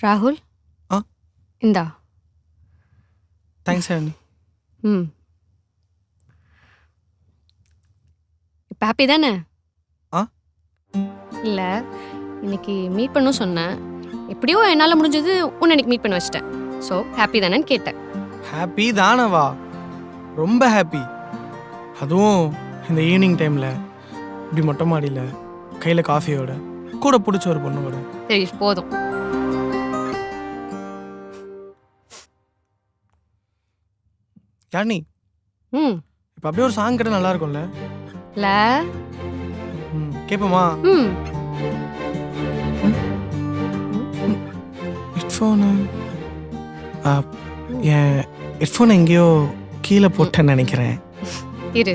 ராகுல்? ஆ? இந்தா. தேங்க்ஸ் யாழினி ம். இப்போ ஹாப்பி தானே? ஆ? இல்லை இன்னைக்கு மீட் பண்ணும் சொன்னேன். எப்படியோ என்னால் முடிஞ்சது உன்னை இன்னைக்கு மீட் பண்ண வச்சிட்டேன். ஸோ ஹாப்பி தானேன்னு கேட்டேன். ஹாப்பி தானவா? ரொம்ப ஹாப்பி அதுவும் இந்த ஈவினிங் டைமில் இப்படி மொட்டை மாடியில் கையில் காஃபியோட கூட பிடிச்ச ஒரு பொண்ணோட. சரி போதும். யாழினி ம். இப்போ அப்படியே ஒரு சாங் கேட்டால் நல்லா இருக்கும்ல இல்லை ம் கேட்போமா ம். ஹெட்ஃபோனு என் ஹெட்ஃபோனை எங்கேயோ கீழே போட்டேன்னு நினைக்கிறேன். இரு.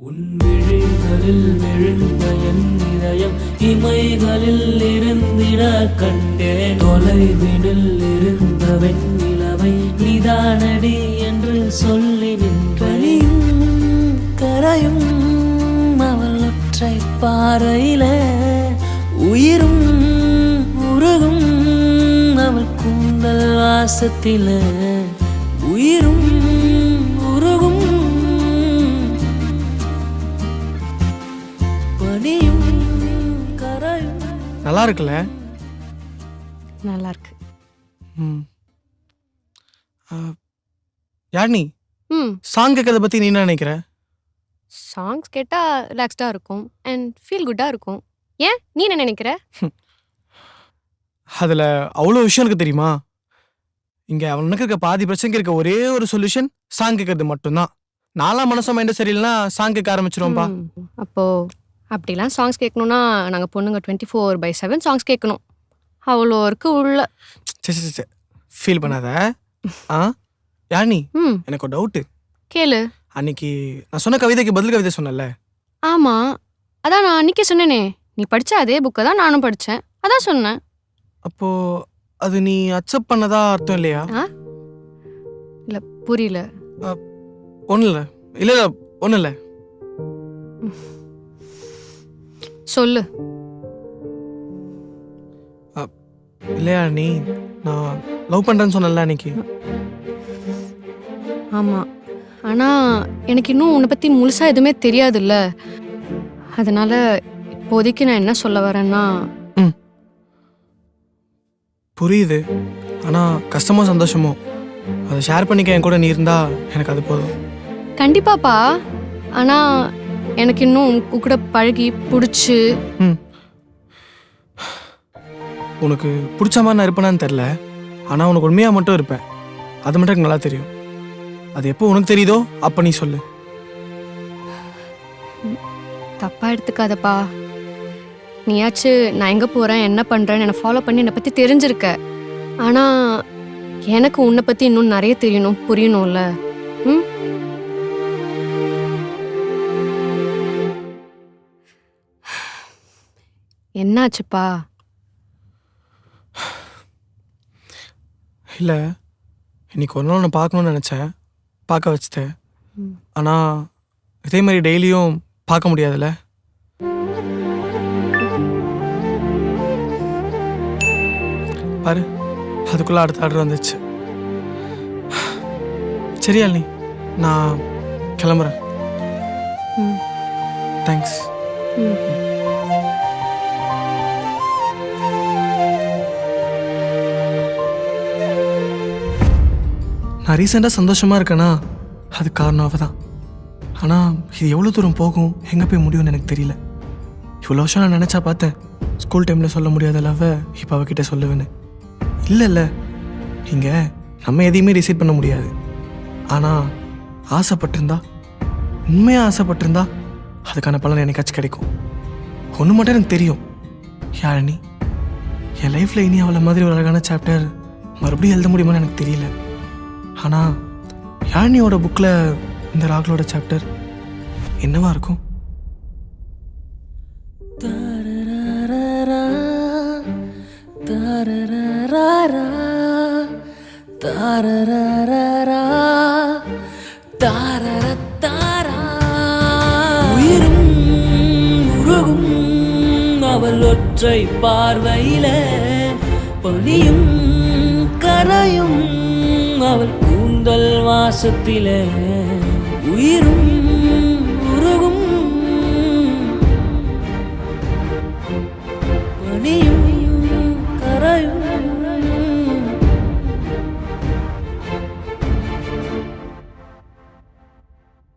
உன் விழிகளில் விழுந்த என் இதயம் இமைகளில் இருந்திட கண்டே தொலைவினில் இருந்த வெண்ணிலவை நிதானடி என்று சொல்லி நின்றனியும் கரையும் அவள் ஒற்றை பாறையில உயிரும் உருகும் அவள் கூந்தல் வாசத்தில உயிரும் நல்லா இருக்குல்ல நல்லா இருக்கு ம் யாழினி ம். சாங் கேட்கறத பற்றி நீ என்ன நினைக்கிற? சாங்ஸ் கேட்டால் ரிலாக்ஸ்டாக இருக்கும். அண்ட் ஃபீல் குட்டாக இருக்கும். ஏன்? நீ என்ன நினைக்கிற? அதில் அவ்வளோ விஷயம் இருக்கு தெரியுமா? இங்கே அவனுக்கு இருக்க பாதி பிரச்சனைக்கு இருக்க ஒரே ஒரு சொல்யூஷன் சாங் கேட்கறது மட்டும்தான். நாலாம் மனசம் மைண்ட் சரியில்லைனா சாங் கேட்க ஆரம்பிச்சிருவோம்ப்பா. ம். அப்போ அப்படிலாம் சாங்ஸ் கேட்கணும்னா நாங்கள் பொண்ணுங்க twenty four by seven songs கேட்கணும். அவ்வளோ இருக்கு உள்ள. சரி சரி சரி ஃபீல் பண்ணாத. ஆ? யாழினி ம். எனக்கு ஒரு டவுட்டு கேளு. அன்னைக்கு நான் சொன்ன கவிதைக்கு பதில் கவிதை சொன்னேன்ல. ஆமாம் அதான் நான் அன்றைக்கே சொன்னேனே. நீ படித்த அதே புக்கை தான் நானும் படித்தேன் அதான் சொன்னேன். அப்போ அது நீ அக்செப்ட் பண்ணதா அர்த்தம் இல்லையா? இல்லை புரியல. ஒன்றும் இல்லை இல்லை இல்லை ஒன்றும் இல்லை சொல்லு. இல்லையா நீ? நான் லவ் பண்ணுறேன்னு சொன்னேன்ல அன்னைக்கு. ஆமாம் ஆனால் எனக்கு இன்னும் உன்னை பற்றி முழுசாக எதுவுமே தெரியாதுல்ல. அதனால் இப்போதைக்கு நான் என்ன சொல்ல வரேன்னா புரியுது. ஆனால் கஷ்டமோ சந்தோஷமோ அதை ஷேர் பண்ணிக்க என் கூட நீ இருந்தா எனக்கு அது போதும். கண்டிப்பாப்பா. ஆனால் எனக்கு இன்னும் உன் கூட பழகி பிடிச்சி ம். உனக்கு பிடிச்ச மாதிரி நான் இருப்பேனான்னு தெரில. ஆனால் உனக்கு உண்மையாக மட்டும் இருப்பேன். அது மட்டும் எனக்கு நல்லா தெரியும். அது எப்போ உனக்கு தெரியுதோ அப்போ நீ சொல்லு. தப்பாக எடுத்துக்காதப்பா. நீயாச்சு நான் எங்கே போகிறேன் என்ன பண்ணுறேன்னு என்னை ஃபாலோ பண்ணி என்னை பற்றி தெரிஞ்சிருக்க. ஆனால் எனக்கு உன்னை பற்றி இன்னும் நிறைய தெரியணும் புரியணும்ல. ம்? என்னாச்சுப்பா? இல்லை இன்னைக்கு ஒரு நாள் உன்னை பார்க்கணும்னு நினச்சேன். பார்க்க வச்சுட்டேன். ஆனால் இதே மாதிரி டெய்லியும் பார்க்க முடியாதுல்ல? பாரு அதுக்குள்ளே அடுத்த ஆர்டர் வந்துச்சு. சரியா நீ நான் கிளம்புறேன். தேங்க்ஸ் ம். நான் ரீசெண்டாக சந்தோஷமாக இருக்கேன்னா அது காரணம் அவள் தான் ஆனால் இது எவ்வளோ தூரம் போகும்? எங்கே போய் முடியும்னு எனக்கு தெரியல. இவ்வளோ வருஷம் நான் நினச்சா பார்த்தேன் ஸ்கூல் டைமில் சொல்ல முடியாத லவ்வை இப்போ அவகிட்ட சொல்லுவேன்னு. இல்லை இல்லை இங்கே நம்ம எதையுமே ரிசீவ் பண்ண முடியாது. ஆனால் ஆசைப்பட்டிருந்தா உண்மையாக ஆசைப்பட்டிருந்தா அதுக்கான பலன் எனக்காச்சும் கிடைக்கும். ஒன்று மட்டும் எனக்கு தெரியும். யாழினி என் லைஃப்பில் இனி அவளை மாதிரி ஒரு அழகான சாப்டர் மறுபடியும் எழுத முடியுமான்னு எனக்கு தெரியல. ஆனால் யாழினியோட புக்கில் இந்த ராகுலோட சாப்டர் என்னவா இருக்கும்? உயிரும் உருகும் அவள் ஒற்றை பார்வையில பணியும் கூந்தல் உயிரும் உருகும் பணியும்